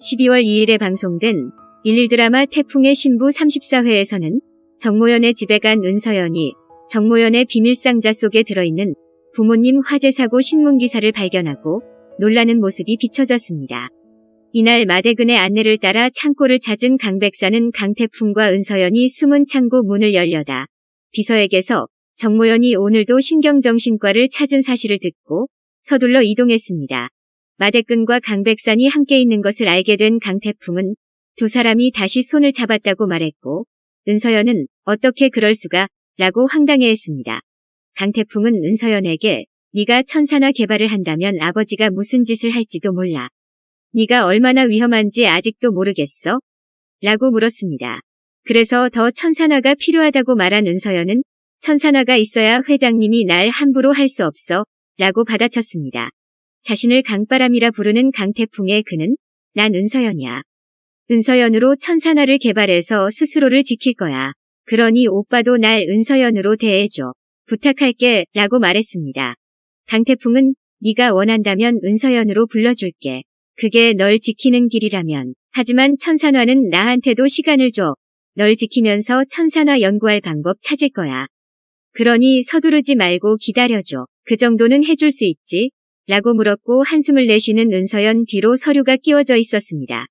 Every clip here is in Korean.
12월 2일에 방송된 11 드라마 태풍의 신부 34회에서는 정모연의 집에 간 은서연이 정모연의 비밀상자 속에 들어있는 부모님 화재 사고 신문 기사를 발견하고 놀라는 모습이 비춰졌습니다. 이날 마대근의 안내를 따라 창고를 찾은 강백사는 강태풍과 은서연이 숨은 창고 문을 열려다 비서에게서 정모연이 오늘도 신경정신과를 찾은 사실을 듣고 서둘러 이동했습니다. 마대근과 강백산이 함께 있는 것을 알게 된 강태풍은 두 사람이 다시 손을 잡았다고 말했고 은서연은 어떻게 그럴 수가 라고 황당해했습니다. 강태풍은 은서연에게 네가 천사나 개발을 한다면 아버지가 무슨 짓을 할지도 몰라. 네가 얼마나 위험한지 아직도 모르겠어? 라고 물었습니다. 그래서 더 천사나가 필요하다고 말한 은서연은 천사나가 있어야 회장님이 날 함부로 할 수 없어 라고 받아쳤습니다. 자신을 강바람이라 부르는 강태풍의 그는 난 은서연이야. 은서연으로 천사나를 개발해서 스스로를 지킬 거야. 그러니 오빠도 날 은서연으로 대해줘. 부탁할게 라고 말했습니다. 강태풍은 네가 원한다면 은서연으로 불러줄게. 그게 널 지키는 길이라면. 하지만 천산화는 나한테도 시간을 줘. 널 지키면서 천산화 연구할 방법 찾을 거야. 그러니 서두르지 말고 기다려줘. 그 정도는 해줄 수 있지. 라고 물었고 한숨을 내쉬는 은서연 뒤로 서류가 끼워져 있었습니다.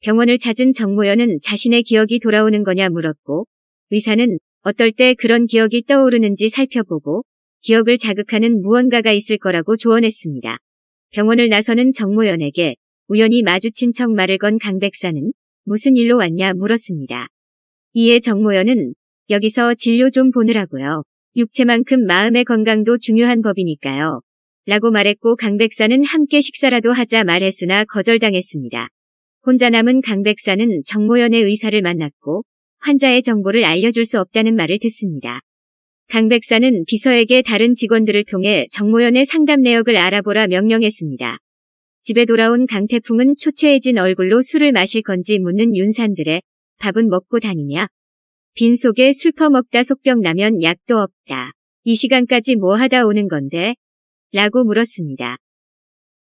병원을 찾은 정모연은 자신의 기억이 돌아오는 거냐 물었고 의사는 어떨 때 그런 기억이 떠오르는지 살펴보고 기억을 자극하는 무언가가 있을 거라고 조언했습니다. 병원을 나서는 정모연에게 우연히 마주친 척 말을 건 강백사는 무슨 일로 왔냐 물었습니다. 이에 정모연은 여기서 진료 좀 보느라고요. 육체만큼 마음의 건강도 중요한 법이니까요. 라고 말했고 강백사는 함께 식사라도 하자 말했으나 거절당했습니다. 혼자 남은 강백사는 정모연의 의사를 만났고 환자의 정보를 알려줄 수 없다는 말을 듣습니다. 강백사는 비서에게 다른 직원들을 통해 정모연의 상담 내역을 알아보라 명령했습니다. 집에 돌아온 강태풍은 초췌해진 얼굴로 술을 마실 건지 묻는 윤산들의 밥은 먹고 다니냐? 빈 속에 술 퍼먹다 속병 나면 약도 없다. 이 시간까지 뭐 하다 오는 건데? 라고 물었습니다.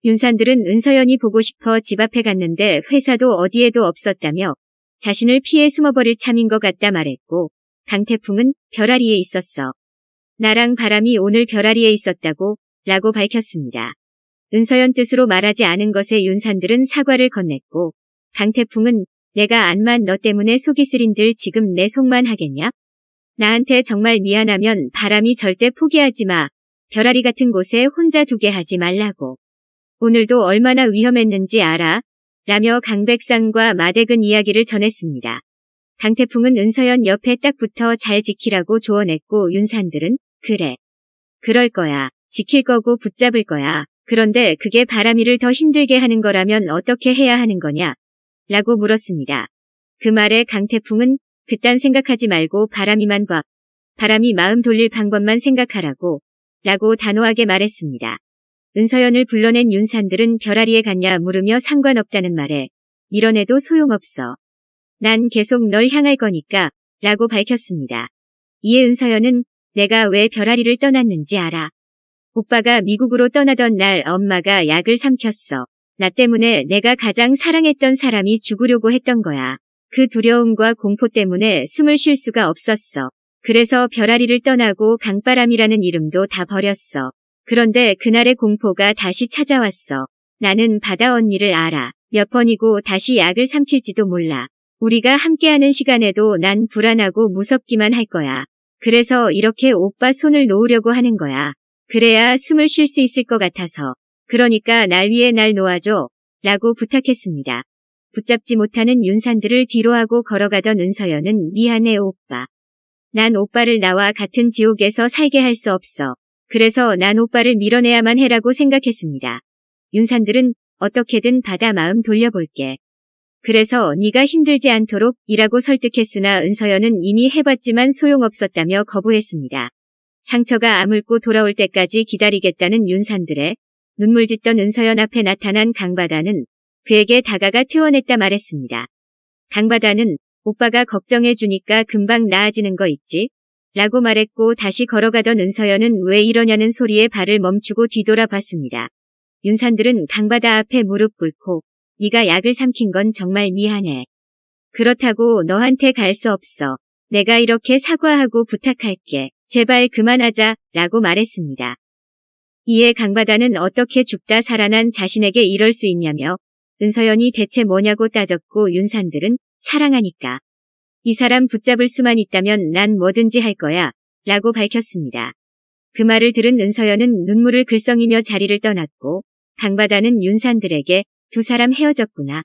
윤산들은 은서연이 보고 싶어 집 앞에 갔는데 회사도 어디에도 없었다며 자신을 피해 숨어버릴 참인 것 같다 말했고 강태풍은 별아리에 있었어. 나랑 바람이 오늘 별아리에 있었다고 라고 밝혔습니다. 은서연 뜻으로 말하지 않은 것에 윤산들은 사과를 건넸고 강태풍은 내가 안만 너 때문에 속이 쓰린들 지금 내 속만 하겠냐? 나한테 정말 미안하면 바람이 절대 포기하지 마. 별아리 같은 곳에 혼자 두게 하지 말라고. 오늘도 얼마나 위험했는지 알아? 라며 강백상과 마대근 이야기를 전했습니다. 강태풍은 은서연 옆에 딱 붙어 잘 지키라고 조언했고 윤산들은 그래. 그럴 거야. 지킬 거고 붙잡을 거야. 그런데 그게 바람이를 더 힘들게 하는 거라면 어떻게 해야 하는 거냐? 라고 물었습니다. 그 말에 강태풍은 그딴 생각하지 말고 바람이만 봐. 바람이 마음 돌릴 방법만 생각하라고 라고 단호하게 말했습니다. 은서연을 불러낸 윤산들은 별아리에 갔냐 물으며 상관없다는 말에 밀어내도 소용없어. 난 계속 널 향할 거니까 라고 밝혔습니다. 이에 은서연은 내가 왜 별아리를 떠났는지 알아. 오빠가 미국으로 떠나던 날 엄마가 약을 삼켰어. 나 때문에 내가 가장 사랑했던 사람이 죽으려고 했던 거야. 그 두려움과 공포 때문에 숨을 쉴 수가 없었어. 그래서 별아리를 떠나고 강바람이라는 이름도 다 버렸어. 그런데 그날의 공포가 다시 찾아왔어. 나는 바다 언니를 알아. 몇 번이고 다시 약을 삼킬지도 몰라. 우리가 함께하는 시간에도 난 불안하고 무섭기만 할 거야. 그래서 이렇게 오빠 손을 놓으려고 하는 거야. 그래야 숨을 쉴 수 있을 것 같아서. 그러니까 날 위해 날 놓아줘. 라고 부탁했습니다. 붙잡지 못하는 윤산들을 뒤로하고 걸어가던 은서연은 미안해 오빠. 난 오빠를 나와 같은 지옥에서 살게 할 수 없어. 그래서 난 오빠를 밀어내야만 해라고 생각했습니다. 윤산들은 어떻게든 바다 마음 돌려볼게. 그래서 네가 힘들지 않도록 이라고 설득했으나 은서연은 이미 해봤지만 소용없었다며 거부했습니다. 상처가 아물고 돌아올 때까지 기다리겠다는 윤산들의 눈물 짓던 은서연 앞에 나타난 강바다는 그에게 다가가 퇴원했다 말했습니다. 강바다는 오빠가 걱정해주니까 금방 나아지는 거 있지? 라고 말했고 다시 걸어가던 은서연은 왜 이러냐는 소리에 발을 멈추고 뒤돌아 봤습니다. 윤산들은 강바다 앞에 무릎 꿇고 네가 약을 삼킨 건 정말 미안해. 그렇다고 너한테 갈 수 없어. 내가 이렇게 사과하고 부탁할게. 제발 그만하자. 라고 말했습니다. 이에 강바다는 어떻게 죽다 살아난 자신에게 이럴 수 있냐며 은서연이 대체 뭐냐고 따졌고 윤산들은 사랑하니까. 이 사람 붙잡을 수만 있다면 난 뭐든지 할 거야. 라고 밝혔습니다. 그 말을 들은 은서연은 눈물을 글썽이며 자리를 떠났고 강바다는 윤산들에게 두 사람 헤어졌구나.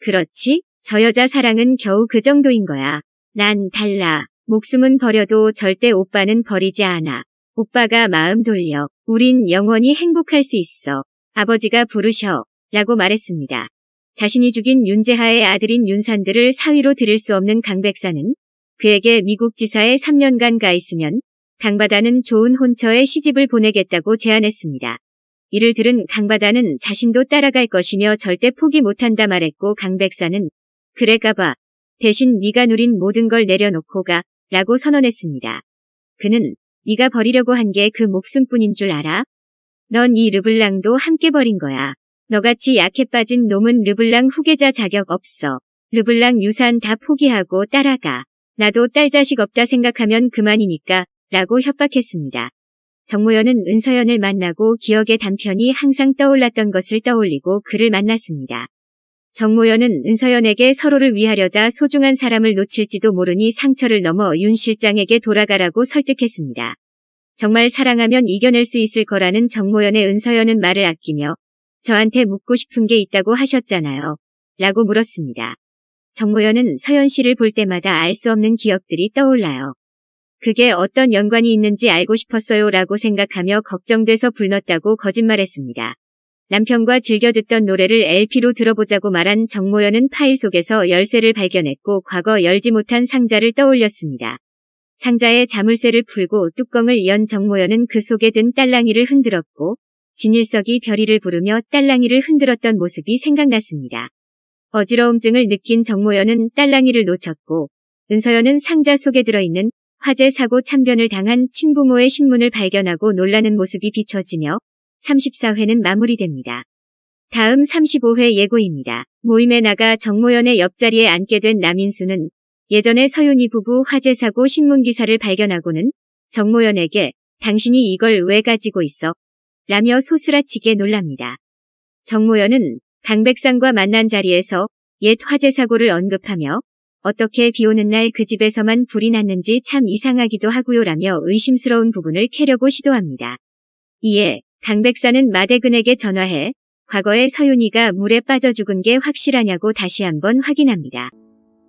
그렇지? 저 여자 사랑은 겨우 그 정도인 거야. 난 달라. 목숨은 버려도 절대 오빠는 버리지 않아. 오빠가 마음 돌려. 우린 영원히 행복할 수 있어. 아버지가 부르셔. 라고 말했습니다. 자신이 죽인 윤재하의 아들인 윤산들을 사위로 들일 수 없는 강백사는 그에게 미국 지사에 3년간 가 있으면 강바다는 좋은 혼처에 시집을 보내겠다고 제안했습니다. 이를 들은 강바다는 자신도 따라갈 것이며 절대 포기 못한다 말했고 강백사는 그래 가봐. 대신 네가 누린 모든 걸 내려놓고 가. 라고 선언했습니다. 그는 네가 버리려고 한 게 그 목숨뿐인 줄 알아? 넌 이 르블랑도 함께 버린 거야. 너같이 약해 빠진 놈은 르블랑 후계자 자격 없어. 르블랑 유산 다 포기하고 따라가. 나도 딸 자식 없다 생각하면 그만이니까 라고 협박했습니다. 정모연은 은서연을 만나고 기억의 단편이 항상 떠올랐던 것을 떠올리고 그를 만났습니다. 정모연은 은서연에게 서로를 위하려다 소중한 사람을 놓칠지도 모르니 상처를 넘어 윤 실장에게 돌아가라고 설득했습니다. 정말 사랑하면 이겨낼 수 있을 거라는 정모연의 은서연은 말을 아끼며 저한테 묻고 싶은 게 있다고 하셨잖아요. 라고 물었습니다. 정모연은 서연 씨를 볼 때마다 알 수 없는 기억들이 떠올라요. 그게 어떤 연관이 있는지 알고 싶었어요 라고 생각하며 걱정돼서 불렀다고 거짓말했습니다. 남편과 즐겨 듣던 노래를 LP로 들어보자고 말한 정모연은 파일 속에서 열쇠를 발견했고 과거 열지 못한 상자를 떠올렸습니다. 상자에 자물쇠를 풀고 뚜껑을 연 정모연은 그 속에 든 딸랑이를 흔들었고 진일석이 별이를 부르며 딸랑이를 흔들었던 모습이 생각났습니다. 어지러움증을 느낀 정모연은 딸랑이를 놓쳤고 은서연은 상자 속에 들어있는 화재 사고 참변을 당한 친부모의 신문을 발견하고 놀라는 모습이 비춰지며 34회는 마무리됩니다. 다음 35회 예고입니다. 모임에 나가 정모연의 옆자리에 앉게 된 남인수는 예전에 서윤이 부부 화재 사고 신문 기사를 발견하고는 정모연에게 당신이 이걸 왜 가지고 있어? 라며 소스라치게 놀랍니다. 정모연은 강백상과 만난 자리에서 옛 화재 사고를 언급하며 어떻게 비 오는 날 그 집에서만 불이 났는지 참 이상하기도 하고요 라며 의심스러운 부분을 캐려고 시도합니다. 이에 강백사는 마대근에게 전화해 과거에 서윤이가 물에 빠져 죽은 게 확실하냐고 다시 한번 확인합니다.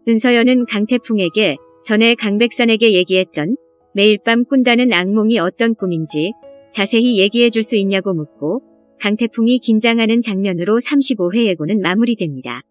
은서연은 강태풍에게 전에 강백산에게 얘기했던 매일 밤 꾼다는 악몽이 어떤 꿈인지 자세히 얘기해 줄 수 있냐고 묻고 강태풍이 긴장하는 장면으로 35회 예고는 마무리됩니다.